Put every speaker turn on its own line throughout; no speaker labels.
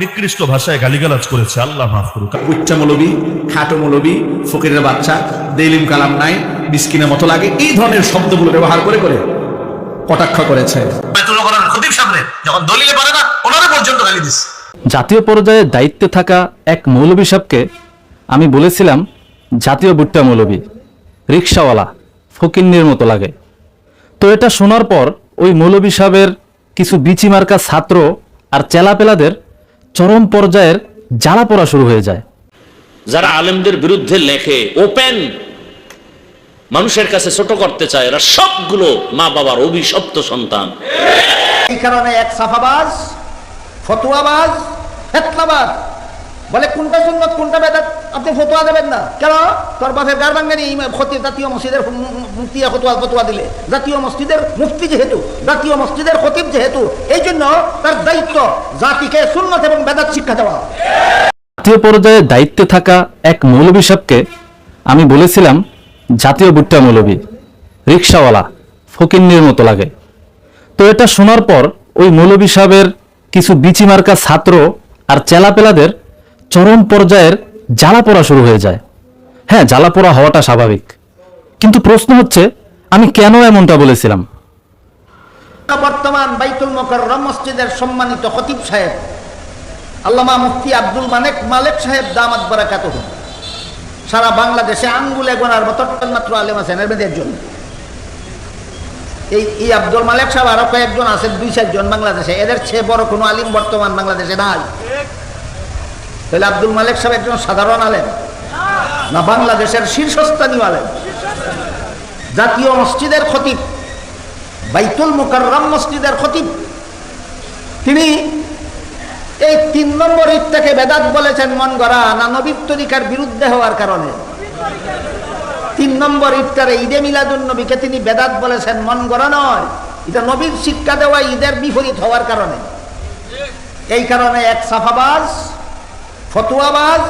নিকৃষ্ট ভাষায় গালিগালাজ করেছে আল্লাহ মাফ করুক।
উচ্চা মৌলবী খাটো মৌলবী ফকিরের বাচ্চা দেলিম কালাম নাই মিসকিনের মতো লাগে এই ধরনের শব্দগুলো ব্যবহার করে করে কটাক্ষ করেছে।
যখন দলিলে পারে না ওনারা পর্যন্ত গালি দিচ্ছে
জাতীয় পর্যায়ে দায়িত্বে থাকা এক মৌলবী সাহেবকে আমি বলেছিলাম জাতীয় বুট্টা মৌলবী রিক্সাওয়ালা ফকিন্নির মতো লাগে। তো এটা শোনার পর ওই মৌলবী সাহেবের কিছু বিচি মার্কা ছাত্র আর চেলাপেলাদের চরম পর্যায়ের জ্বালা পড়া শুরু হয়ে যায়।
যারা আলেমদের বিরুদ্ধে লেখে ওপেন মানুষের কাছে ছোট করতে চায় এরা সবগুলো মা বাবার অভিশপ্ত সন্তান।
এই কারণে এক সাফাবাজ ফতুয়াবাজ ফেতলাবাজ বলে, কোনটা সুন্নত, কোনটা বেদাত? আপনি ফতুয়া দেবেন না। কেন? তোর বাপের গার বাঙ্গানি জাতীয় মসজিদের মুফতিয়া ফতুয়া ফতুয়া দিলে। জাতীয় মসজিদের মুফতি যেহেতু, জাতীয় মসজিদের খতিব যেহেতু, এই জন্য তার দায়িত্ব জাতিকে সুন্নত এবং বেদাত শিক্ষা দেওয়া।
জাতীয় পর্যায়ে দায়িত্বে থাকা এক মৌলবী সাহেবকে আমি বলেছিলাম, জাতীয় বুট্টা মৌলবী, রিক্সাওয়ালা, ফকিন্নির মতো লাগে। তো এটা শোনার পর ওই মৌলবী সাহেবের কিছু বিচি মার্কা ছাত্র আর চেলাপেলাদের চরম পর্যায়ের জ্বালা পোড়া শুরু হয়ে যায়। হ্যাঁ জ্বালা পোড়া হওয়াটা স্বাভাবিক। কিন্তু প্রশ্ন হচ্ছে, আমি কেন এমনটা বলেছিলাম?
বর্তমান বাইতুল মসজিদের সম্মানিত সাহেব, আল্লামা মুফতি আব্দুল মানেক মালেক সাহেব দামাত সারা বাংলাদেশে আঙ্গুলে গোনার মতো মাত্র আলেম আছেন এর একজন। এই এই আব্দুল মালেক সাহেব আরও কয়েকজন আছেন, দুই চারজন বাংলাদেশে। এদের চেয়ে বড় কোনো আলিম বর্তমান বাংলাদেশে নাই। তাহলে আব্দুল মালেক সাহেব একজন সাধারণ আলেম, না বাংলাদেশের শীর্ষস্থানীয় আলেম। জাতীয় মসজিদের খতিব, বাইতুল মুকাররম মসজিদের খতিব। তিনি এই তিন নম্বর ঈদটাকে বেদাত বলেছেন, মন গড়া, না নবীর তরিকার বিরুদ্ধে হওয়ার কারণে। তিন নম্বর ঈদটারে ঈদে মিলাদুন নবীকে তিনি বেদাত বলেছেন, মন গড়া নয়, এটা নবীর শিক্ষা দেওয়া ঈদের বিপরীত হওয়ার কারণে। এই কারণে এক সাফাবাজ ফতুয়াবাজ?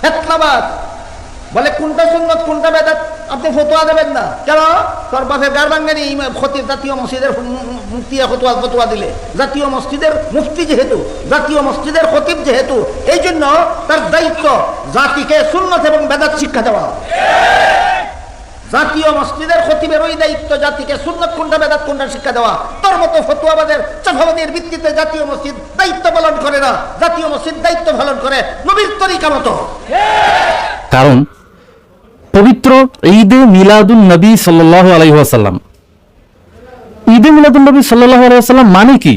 ফেতলাবাজ বলে, কোনটা সুন্নত, কোনটা বেদাত? আপনি ফতুয়া দেবেন না। কেন? তোর বাপের ভাঙেনি ক্ষতি জাতীয় মসজিদের মুফতিয়া ফতুয়া ফতুয়া দিলে। জাতীয় মসজিদের মুক্তি যেহেতু, জাতীয় মসজিদের খতিব যেহেতু, এই জন্য তার দায়িত্ব জাতিকে সুন্নত এবং বেদাত শিক্ষা দেওয়া। জাতীয় মসজিদের খতিবের ওই দায়িত্ব জাতিকে সুন্নত কোনটা বেদাত কোনটা শিক্ষা দেওয়া। তোর মতো ফতুয়াবাদের চাফাবাদের ভিত্তিতে জাতীয় মসজিদ দায়িত্ব পালন করে না। জাতীয় মসজিদ দায়িত্ব পালন করে নবীর তরিকা মতো।
কারণ, পবিত্র ঈদে মিলাদুন নবী সাল্লাহ আলহিহাসাল্লাম ঈদে মিলাদুন নবী সাল্লাহ আলহিহাসাল্লাম মানে কি?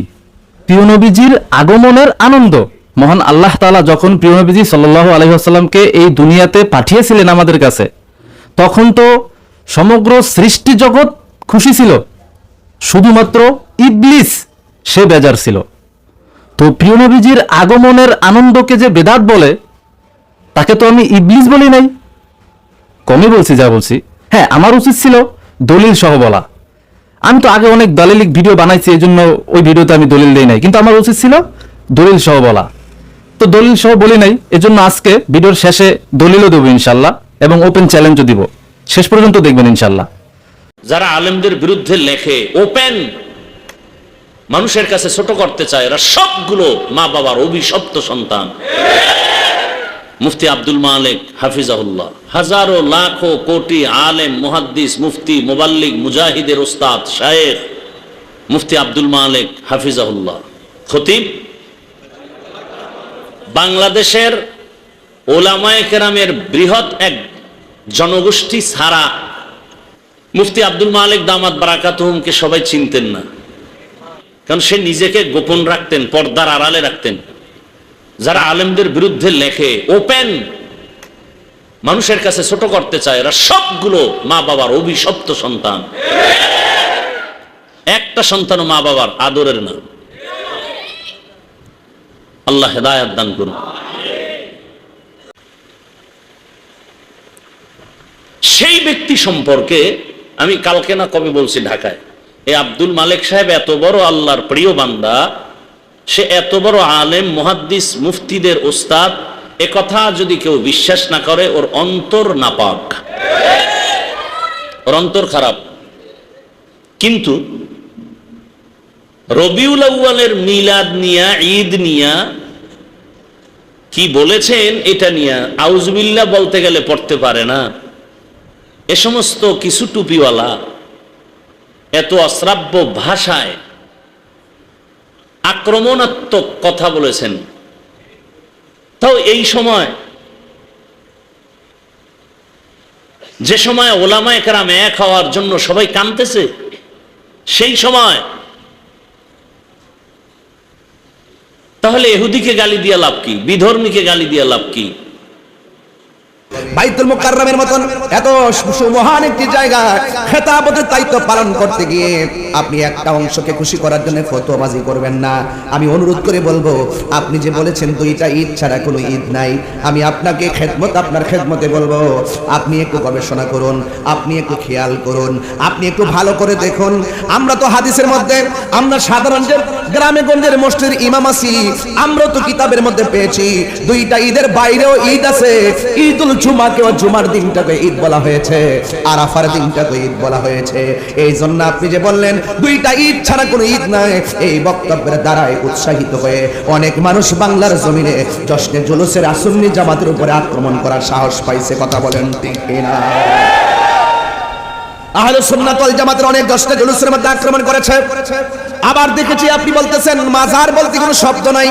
প্রিয় নবীজির আগমনের আনন্দ। মহান আল্লাহ তাআলা যখন প্রিয় নবীজি সাল্লাহ আলহিহাসাল্লামকে এই দুনিয়াতে পাঠিয়েছিলেন আমাদের কাছে, তখন তো সমগ্র সৃষ্টি জগৎ খুশি ছিল। শুধুমাত্র ইবলিস সে বেজার ছিল। তো প্রিয় নবীজির আগমনের আনন্দকে যে বেদাত বলে, তাকে তো আমি ইবলিস বলি নাই। কমই বলছি, যা বলছি। হ্যাঁ আমার উচিত ছিল দলিল সহ বলা। আমি তো আগে অনেক দলিলিক ভিডিও বানাইছি এই জন্য ওই ভিডিওতে আমি দলিল দিই নাই। কিন্তু আমার উচিত ছিল দলিল সহ বলা। তো দলিল সহ বলি নাই, এজন্য আজকে ভিডিওর শেষে দলিলও দেবো ইনশাল্লাহ এবং ওপেন চ্যালেঞ্জও দিব। শেষ পর্যন্ত দেখবেন ইনশাল্লাহ
যারা আলেমদের বিরুদ্ধে লেখে ওপেন মানুষের কাছে ছোট করতে চায়, এরা সবগুলো মা বাবার অভিশপ্ত সন্তান। মুফতি আব্দুল মালিক, হাফিজাহুল্লাহ। হাজারো, লাখো, কোটি আলেম, মুহাদ্দিস, মুফতি, মোবাল্লিক, মুজাহিদের ওস্তাদ, শায়েখ, মুফতি আব্দুল মালিক, হাফিজাহুল্লাহ। খতিব, বাংলাদেশের ওলামায়ে কেরামের বৃহৎ এক জনগোষ্ঠী ছাড়া মুফতি আব্দুল মালিক দামাত বারাকাতুহুমকে সবাই চিনতেন না। কারণ সে নিজেকে গোপন রাখতেন, পর্দার আড়ালে রাখতেন। যারা আলেমদের বিরুদ্ধে লেখে, ওপেন। মানুষের কাছে ছোট করতে চায়, এরা সবগুলো মা বাবার অভিশপ্ত সন্তান। একটা সন্তান মা বাবার আদরের না। আল্লাহ হেদায়াত দান করুন। সেই ব্যক্তি সম্পর্কে আমি কালকে না কবে বলছি ঢাকায়। এই আব্দুল মালিক সাহেব এত বড় আল্লাহর প্রিয় বান্দা, সে এত বড় আলেম, মুহাদ্দিস, মুফতিদের ওস্তাদ, এ কথা যদি কেউ বিশ্বাস না করে, ওর অন্তর নাপাক। ওর অন্তর খারাপ। কিন্তু রবিউল আউ্বালের মিলাদ নিয়া, ঈদ নিয়া, কি বলেছেন এটা নিয়া আউজবিল্লা বলতে গেলে পড়তে পারে না। এ সমস্ত কিছু টুপিওয়ালা এত অশ্রাব্য ভাষায় আক্রমণাত্মক কথা বলেছেন। তাও এই সময় যে সময় ওলামায় কেরাম এক হওয়ার জন্য সবাই কানতেছে সেই সময় তাহলে এহুদিকে গালি দিয়া লাভ কি? বিধর্মীকে গালি দিয়া লাভ কি?
বাইতুল মুকাররমের মতন এত সু- মহান একটি জায়গা খেতাবতের দায়িত্ব পালন করতে গিয়ে আপনি একটা অংশকে খুশি করার জন্য ফতোয়াবাজি করবেন না। আমি অনুরোধ করে বলব, আপনি যে বলেছেন দুইটা ঈদ ছাড়া কোনো ঈদ নাই, আমি আপনাকে খেদমত, আপনার খেদমতে বলব, আপনি একটু গবেষণা করুন, আপনি একটু খেয়াল করুন, আপনি একটু ভালো করে দেখুন। আমরা তো হাদিসের মধ্যে, আমরা সাধারণ যে গ্রামে গঞ্জের মসজিদের ইমাম আছি আমরা তো কিতাবের মধ্যে পেয়েছি। দুইটা ঈদের বাইরেও ঈদ আছে, ঈদুল জুমাকেও জুমার দিনটাকে ঈদ বলা হয়েছে, আরাফার দিনটাকে ঈদ বলা হয়েছে। এই জন্য আপনি যে বললেন, দুইটা ঈদ ছাড়া কোনো ঈদ নাই, এই বক্তব্যের দ্বারাই উৎসাহিত হয়ে অনেক মানুষ বাংলার জমিনে জশ্নে জুলুসের আসন্নি জামাতের উপরে আক্রমণ করার সাহস পাইছে, কথা বলেন না আহলে সুন্নাত ওয়াল জামাতের অনেক দশটা জুলুসের মধ্যে আক্রমণ করেছে। আবার দেখেছি আপনি বলতেছেন, মাজার বলতে কোনো শব্দ নাই।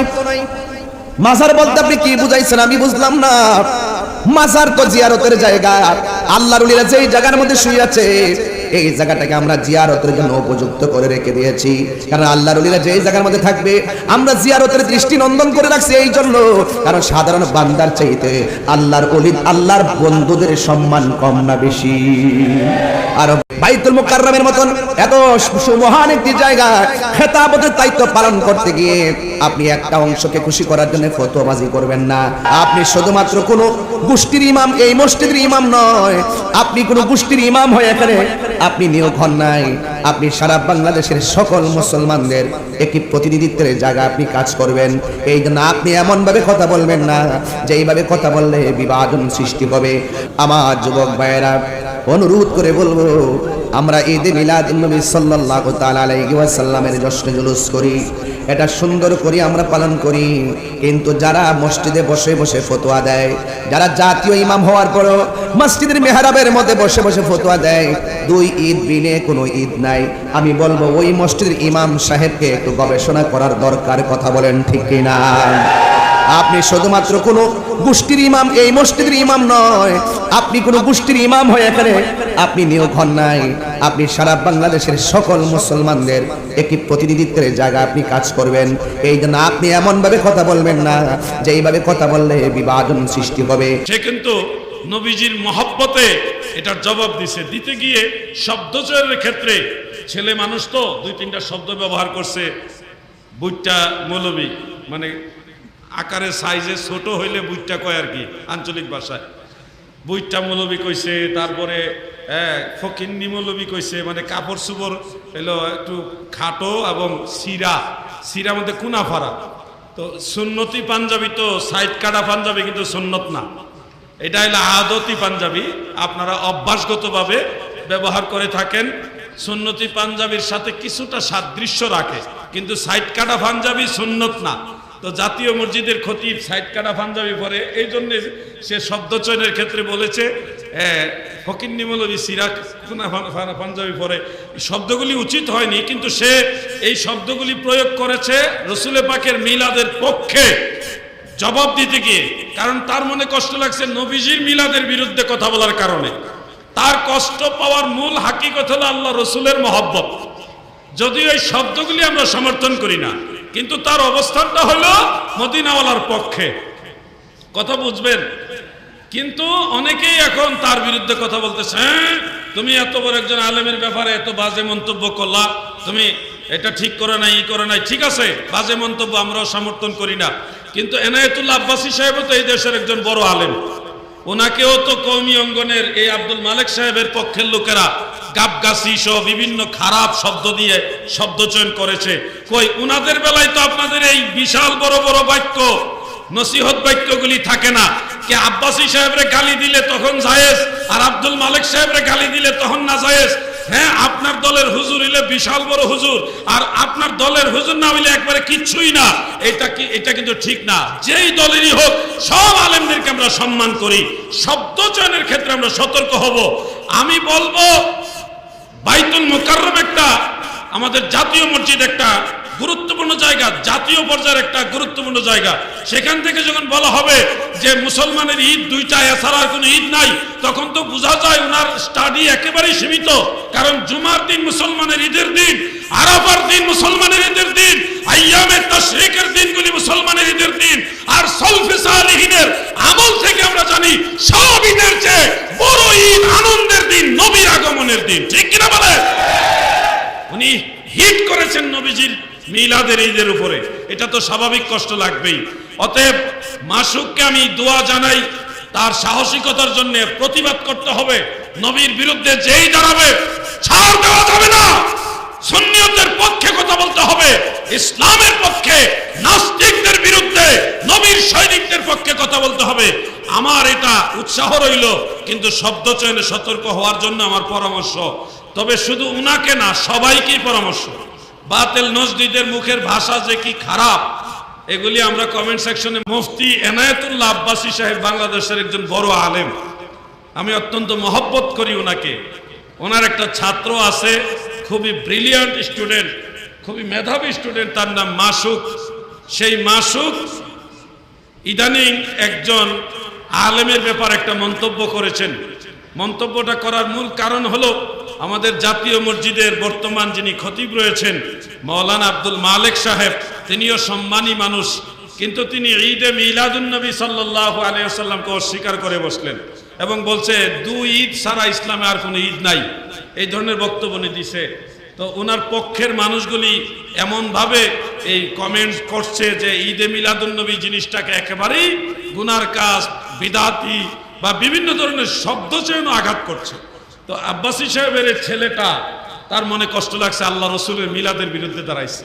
মাজার বলতে আপনি কি বুঝাইছেন? আমি বুঝলাম না। মাজার তো জিয়ারতের জায়গা। আল্লাহর উলিরা যেই জায়গার মধ্যে শুয়ে আছে এই জায়গাটাকে আমরা জিয়ারতের জন্য উপযুক্ত করে রেখে দিয়েছি। কারণ আল্লাহর উলিরা যেই জায়গার মধ্যে থাকবে, আমরা জিয়ারতের দৃষ্টি নন্দন করে রাখছি এই জন্য। কারণ সাধারণ বান্দার চাইতে আল্লাহর অলি আল্লাহর বন্ধুদের সম্মান কম না বেশি। আর বাইতুল মুকাররমের মতন এত সু- মহান একটি জায়গা, খেতাবতের দায়িত্ব পালন করতে গিয়ে আপনি একটা অংশকে খুশি করার জন্য ফতোয়াবাজি করবেন না। আপনি শুধুমাত্র কোন গোষ্ঠীর ইমাম, এই মসজিদের ইমাম নয়, আপনি কোন গোষ্ঠীর ইমাম হয়ে এখানে আপনি নিয়োগ হন নাই। আপনি সারা বাংলাদেশের সকল মুসলমানদের একটি প্রতিনিধিত্বের জায়গা আপনি কাজ করবেন। এই জন্য আপনি এমনভাবে কথা বলবেন না যে এইভাবে কথা বললে বিবাদন সৃষ্টি হবে। আমার যুবক ভাইয়েরা অনুরোধ করে বলব, আমরা ঈদে মিলাদ নবী সাল্লাল্লাহু তাআলা আলাইহি জশ্ন জুলুস করি, এটা সুন্দর করে আমরা পালন করি। কিন্তু যারা মসজিদে বসে বসে ফতোয়া দেয়, যারা জাতীয় ইমাম হওয়ার পরও মসজিদের মেহরাবের মধ্যে বসে বসে ফতোয়া দেয়, দুই ঈদ বিনে কোনো ঈদ নাই। আমি বলব, ওই মসজিদের ইমাম সাহেবকে একটু গবেষণা করার দরকার, কথা বলেন ঠিক কিনা? আপনি শুধুমাত্র কোন গোষ্ঠীর ইমাম, এই মসজিদের ইমাম নয়। আপনি কোন গোষ্ঠীর ইমাম হয়ে এখানে আপনি নিয়োগ হন নাই। আপনি সারা বাংলাদেশের সকল মুসলমানদের একটি প্রতিনিধিত্বের জায়গা আপনি কাজ করবেন। এই জন্য আপনি এমন ভাবে কথা বলবেন না যে এইভাবে কথা বললে বিভাজন সৃষ্টি হবে।
সে কিন্তু নবীজির মহব্বতে এটার জবাব দিছে। দিতে গিয়ে শব্দ চয়নের ক্ষেত্রে ছেলে মানুষ তো দুই তিনটা শব্দ ব্যবহার করছে। বুইটা মৌলবী মানে আকারে সাইজে ছোট হইলে বুইটা কয় আর কি, আঞ্চলিক ভাষায়। বুইটা মৌলবী কইছে, তারপরে ফকিন্নি মৌলবী কইছে মানে কাপড় চুপড় এলো একটু খাটো এবং সিরা সিরা মধ্যে কুনাফারা। তো সুন্নতি পাঞ্জাবি তো সাইড কাটা পাঞ্জাবি, কিন্তু সুন্নত না। এটা হলো আদতি পাঞ্জাবি। আপনারা অভ্যাসগতভাবে ব্যবহার করে থাকেন। সুন্নতি পাঞ্জাবির সাথে কিছুটা সাদৃশ্য রাখে, কিন্তু সাইড কাটা পাঞ্জাবি সুন্নত না। তো জাতীয় মসজিদের খতিব সাইড কাটা পাঞ্জাবি পরে, এই জন্যে সে শব্দ চয়নের ক্ষেত্রে বলেছে ফকিন্নি সিরাক পাঞ্জাবি পরে। শব্দগুলি উচিত হয়নি, কিন্তু সে এই শব্দগুলি প্রয়োগ করেছে রসুলে পাকের মিলাদের পক্ষে। জবাব দিতে গিয়ে, কারণ তার মনে কষ্ট লাগছে নবীজির মিলাদের বিরুদ্ধে কথা বলার কারণে। তার কষ্ট পাওয়ার মূল হাকিকত হলো আল্লাহ রসুলের মহব্বত। যদিও এই শব্দগুলি আমরা সমর্থন করি না কিন্তু তার অবস্থানটা হলো মদিনাওয়ালার পক্ষে। কথা বুঝবেন? কিন্তু অনেকেই এখন তার বিরুদ্ধে কথা বলতেছে "হ্যাঁ, তুমি এত বড় একজন আলেমের ব্যাপারে এত বাজে মন্তব্য করলা। তুমি এটা ঠিক করে নাই ই করে নাই। ঠিক আছে বাজে মন্তব্য আমরাও সমর্থন করি না। কিন্তু এনায়েতুল্লাহ আব্বাসী সাহেবও তো এই দেশের একজন বড় আলেম। ওনাকেও তো কৌমি অঙ্গনের এই আব্দুল মালিক সাহেবের পক্ষের লোকেরা গাবগাছি সহ বিভিন্ন খারাপ শব্দ দিয়ে শব্দ চয়ন করেছে। কই, উনাদের বেলায় তো আপনাদের এই বিশাল বড় বড় বাক্য, নসিহত বাক্যগুলি থাকে না। কে আব্বাসী সাহেবরে গালি দিলে তখন জায়েজ, আর আব্দুল মালিক সাহেবরে গালি দিলে তখন না জায়েজ। হ্যাঁ আপনার দলের হুজুর হইলে বিশাল বড় হুজুর। আর আপনার দলের হুজুর না হইলে একবারে কিচ্ছুই না। এটা কি এটা কিন্তু ঠিক না। যেই দলেরই হোক, সব আলেমদেরকে আমরা সম্মান করি। শব্দ চয়নের ক্ষেত্রে আমরা সতর্ক হব। আমি বলব, বাইতুল মোকাররম একটা, আমাদের জাতীয় মসজিদ একটা গুরুত্বপূর্ণ জায়গা, জাতীয় পর্যায়ের একটা গুরুত্বপূর্ণ জায়গা। সেখান থেকে যখন বলা হবে যে মুসলমানের ঈদ দুইটা, এছাড়া কোনো ঈদ নাই, তখন তো বোঝা যায় ওনার স্টাডি একেবারেই সীমিত। কারণ জুমার দিন মুসলমানের ঈদের দিন, আরাফার দিন মুসলমানের ঈদের দিন, আইয়ামে তাশরিকের দিনগুলি মুসলমানের ঈদের দিন, আর সলফে সালিহিনের আমল থেকে আমরা জানি সব ঈদের চেয়ে বড় ঈদ আনন্দের দিন, নবীর আগমনের দিন। ঠিক কিনা বলে উনি হিট করেছেন নবীজির মিলাদের ঈদের উপরে। এটা তো স্বাভাবিক কষ্ট লাগবেই। অতএব মাসুককে আমি দোয়া জানাই, তার সাহসিকতার জন্য প্রতিবাদ করতে হবে। নবীর বিরুদ্ধে যেই দাঁড়াবে, ছাড় দেওয়া যাবে না। সুন্নিয়তের পক্ষে কথা বলতে হবে, ইসলামের পক্ষে, নাস্তিকদের বিরুদ্ধে, নবীর সৈনিকদের পক্ষে কথা বলতে হবে। আমার এটা উৎসাহ রইল, কিন্তু শব্দ চয়নে সতর্ক হওয়ার জন্য আমার পরামর্শ তবে শুধু উনাকে না, সবাইকেই পরামর্শ। বাতেল নজদিদের মুখের ভাষা যে কি খারাপ, এগুলি আমরা কমেন্ট সেকশনে মুফতি এনায়েতুল্লাহ আব্বাসী সাহেব বাংলাদেশের একজন বড় আলেম। আমি অত্যন্ত মহব্বত করি ওনাকে ওনার একটা ছাত্র আছে, খুবই ব্রিলিয়ান্ট স্টুডেন্ট খুবই মেধাবী স্টুডেন্ট তার নাম মাসুক। সেই মাসুক ইদানিং একজন আলেমের ব্যাপারে একটা মন্তব্য করেছেন। মন্তব্যটা করার মূল কারণ হলো আমাদের জাতীয় মসজিদের বর্তমান যিনি খতিব রয়েছেন, মৌলানা আব্দুল মালেক সাহেব, তিনিও সম্মানী মানুষ, কিন্তু তিনি ঈদে মিলাদুন্নবী সাল্লাহ আলিয়াল্লামকে অস্বীকার করে বসলেন এবং বলছে দুই ঈদ সারা ইসলামে আর কোনো ঈদ নাই। এই ধরনের বক্তব্য উনি দিছে। তো ওনার পক্ষের মানুষগুলি এমনভাবে এই কমেন্ট করছে যে, ঈদে মিলাদুন্নবী জিনিসটাকে একেবারেই গুনার কাজ, বিদাতি বা বিভিন্ন ধরনের শব্দ চেয়েও আঘাত করছে। তো আব্বাসী সাহেবের ছেলেটা তার মনে কষ্ট লাগছে আল্লাহ রসুলের মিলাদের বিরুদ্ধে দাঁড়াইছে।